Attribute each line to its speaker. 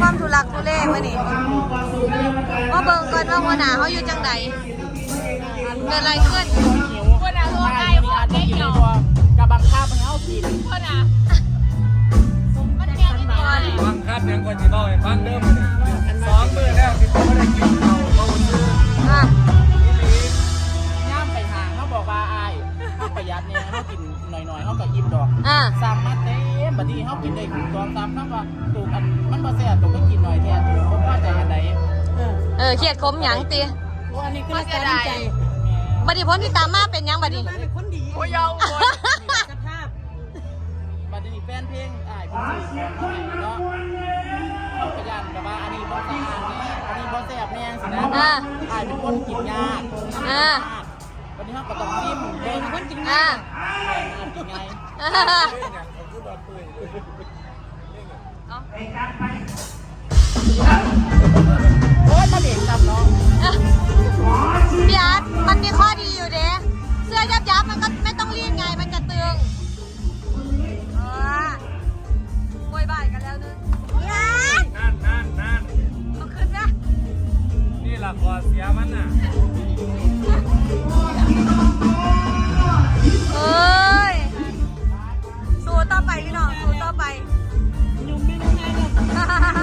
Speaker 1: ความทุลักทุเลมานี่ว่าเบิ่งก่อนว่าหัวหน้าเขาอยู่จังไดเกิดอะไรขึ้น
Speaker 2: หัวหน้าตัวใหญ่โค
Speaker 3: ตรเด็กอ
Speaker 4: ยู่ เออเครียดคมหยังตีโอ้อันนี้คือรักษาน้ใจบัดนี้พ้นที่ตามมา
Speaker 1: เป็นยังบั
Speaker 4: ดนี้
Speaker 2: เป็
Speaker 1: นคนดีโอ้ยเอา
Speaker 2: โอ้ยสภาพ
Speaker 4: บัดนี้แฟนเพลงอ่ายเป็นสีเนาะเขายันแต่ว่าอันนี้บอสแซ่นี้อันนี้บอสแซ่บแน่สินะ
Speaker 1: อ่า
Speaker 4: อ่ายเป็นคนกินยาก
Speaker 1: อ่า
Speaker 4: วันนี้เขาก็ต้องซิมเป็นคนกินยากอ่ากินไง
Speaker 1: อ่า
Speaker 4: ก็เหรียญกัเนาะ
Speaker 1: พี่อาร์ตมันมีข้อดีอยู่เด้เสื้อยับยับมันก็ไม่ต้องรีดไงมันจะตึงเออโวยบ่ายกันแล้วนึง
Speaker 3: นั่นนั่นนั่น
Speaker 1: เอาขึ้นนะ
Speaker 3: นี่ละคอเสียมันน่ะ
Speaker 1: เอ้ยสู้ต่อไปพี่น้องสู้ต่อไปยุ่งไม่รู้เลย